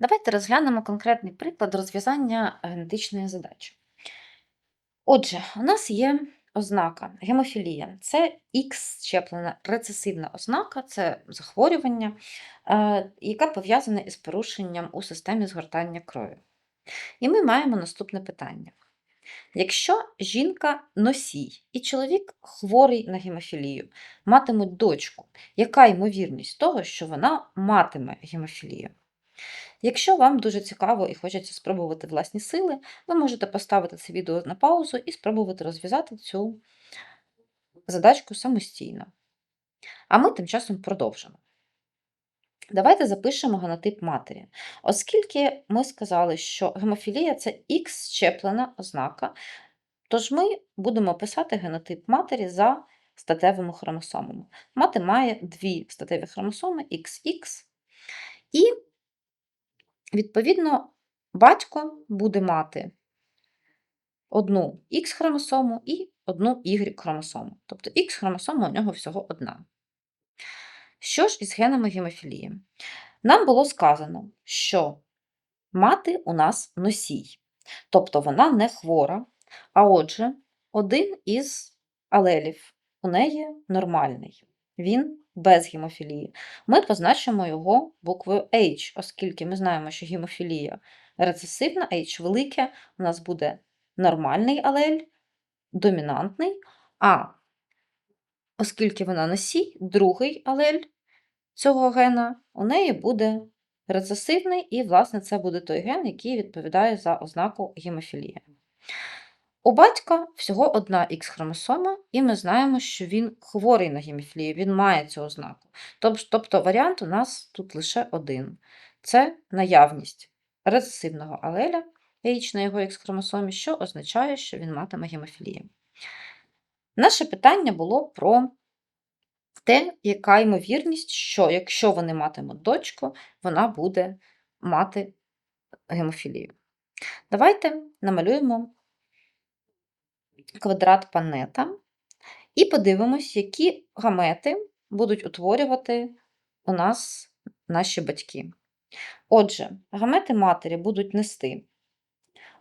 Давайте розглянемо конкретний приклад розв'язання генетичної задачі. Отже, у нас є ознака гемофілія. Це Х-щеплена рецесивна ознака, це захворювання, е, яке пов'язане із порушенням у системі згортання крові. І ми маємо наступне питання. Якщо жінка носій і чоловік хворий на гемофілію, матимуть дочку, яка ймовірність того, що вона матиме гемофілію? Якщо вам дуже цікаво і хочеться спробувати власні сили, ви можете поставити це відео на паузу і спробувати розв'язати цю задачку самостійно. А ми тим часом продовжимо. Давайте запишемо генотип матері. Оскільки ми сказали, що гемофілія це Х-щеплена ознака, тож ми будемо писати генотип матері за статевими хромосомами. Мати має дві статеві хромосоми XX, і, відповідно, батько буде мати одну Х-хромосому і одну Y-хромосому. Тобто Х-хромосома у нього всього одна. Що ж із генами гемофілії? Нам було сказано, що мати у нас носій, тобто вона не хвора, а отже, один із алелів у неї нормальний, він без гемофілії. Ми позначимо його буквою H, оскільки ми знаємо, що гемофілія рецесивна, H велике, у нас буде нормальний алель, домінантний, а оскільки вона носій, другий алель цього гена у неї буде рецесивний, і, власне, це буде той ген, який відповідає за ознаку гемофілія. У батька всього одна Х-хромосома, і ми знаємо, що він хворий на гемофілію, він має цю ознаку. Тобто варіант у нас тут лише один. Це наявність рецесивного алеля H на його Х-хромосомі, що означає, що він матиме гемофілію. Наше питання було про те, яка ймовірність, що якщо вони матимуть дочку, вона буде мати гемофілію. Давайте намалюємо квадрат панета і подивимось, які гамети будуть утворювати у нас наші батьки. Отже, гамети матері будуть нести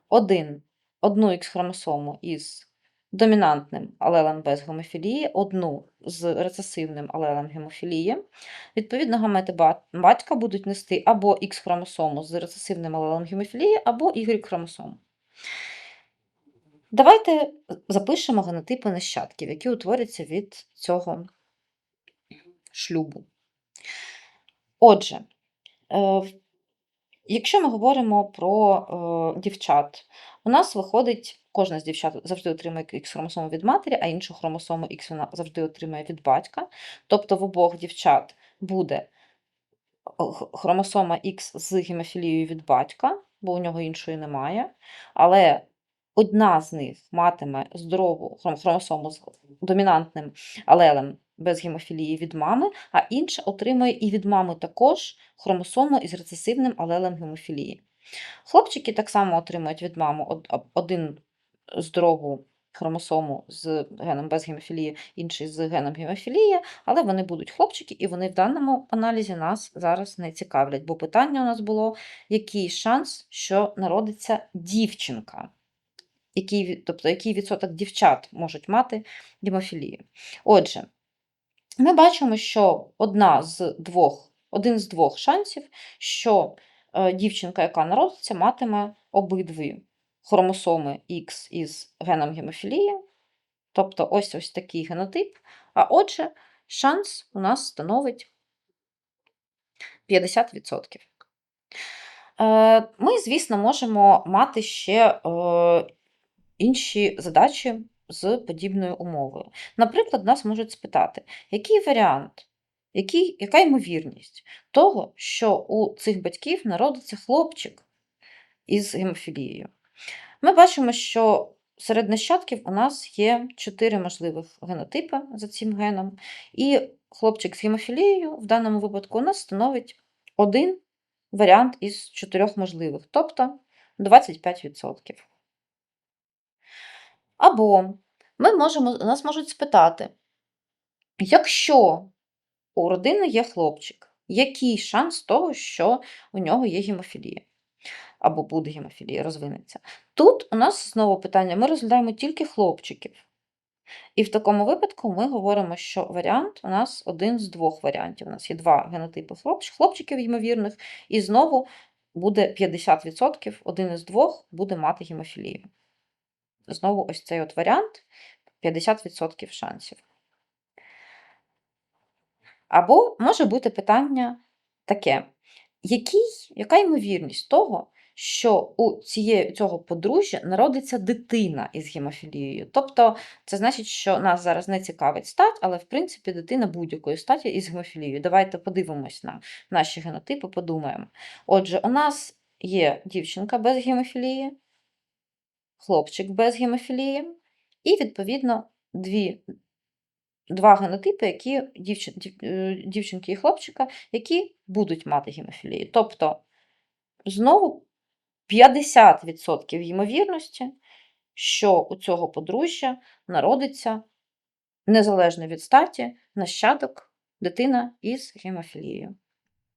один, одну Х-хромосому із домінантним алелем без гемофілії, одну з рецесивним алелем гемофілії. Відповідно, гамети батька будуть нести або Х-хромосому з рецесивним алелем гемофілії, або Y-хромосому. Давайте запишемо генотипи нащадків, які утворяться від цього шлюбу. Отже, е, якщо ми говоримо про е, дівчат, у нас виходить, кожна з дівчат завжди отримує Х-хромосому від матері, а іншу хромосому Х вона завжди отримує від батька. Тобто в обох дівчат буде хромосома Х з гемофілією від батька, бо у нього іншої немає. Але одна з них матиме здорову хромосому з домінантним алелем без гемофілії від мами, а інша отримує і від мами також хромосому із рецесивним алелем гемофілії. Хлопчики так само отримують від мами один здорову хромосому з геном без гемофілії, інший з геном гемофілії, але вони будуть хлопчики, і вони в даному аналізі нас зараз не цікавлять, бо питання у нас було, який шанс, що народиться дівчинка. Який, тобто, який відсоток дівчат можуть мати гемофілію. Отже, ми бачимо, що одна з двох, один з двох шансів, що е, дівчинка, яка народиться, матиме обидві хромосоми Х із геном гемофілії, тобто ось ось такий генотип. А отже, шанс у нас становить 50%. Е, Ми, звісно, можемо мати ще е, інші задачі з подібною умовою. Наприклад, нас можуть спитати, який варіант, який, яка ймовірність того, що у цих батьків народиться хлопчик із гемофілією. Ми бачимо, що серед нащадків у нас є чотири можливих генотипи за цим геном, і хлопчик з гемофілією в даному випадку у нас становить один варіант із чотирьох можливих, тобто 25%. Або ми можемо, нас можуть спитати, якщо у родини є хлопчик, який шанс того, що у нього є гемофілія? Або буде гемофілія, розвинеться. Тут у нас знову питання: ми розглядаємо тільки хлопчиків. І в такому випадку ми говоримо, що варіант у нас один з двох варіантів. У нас є два генотипи хлопч- хлопчиків, ймовірних, і знову буде 50%, один із двох буде мати гемофілію. Знову ось цей от варіант 50% шансів. Або може бути питання таке: який, яка ймовірність того, що у цієї, цього подружжя народиться дитина із гемофілією? Тобто, це значить, що нас зараз не цікавить стать, але в принципі дитина будь-якої статі із гемофілією. Давайте подивимось на наші генотипи, подумаємо. Отже, у нас є дівчинка без гемофілії, хлопчик без гемофілії, і, відповідно, дві два генотипи, які дівчин, дів- е, дівчинки і хлопчика, які будуть мати гемофілію. Тобто, знову 50% ймовірності, що у цього подружжя народиться незалежно від статі нащадок дитина із гемофілією.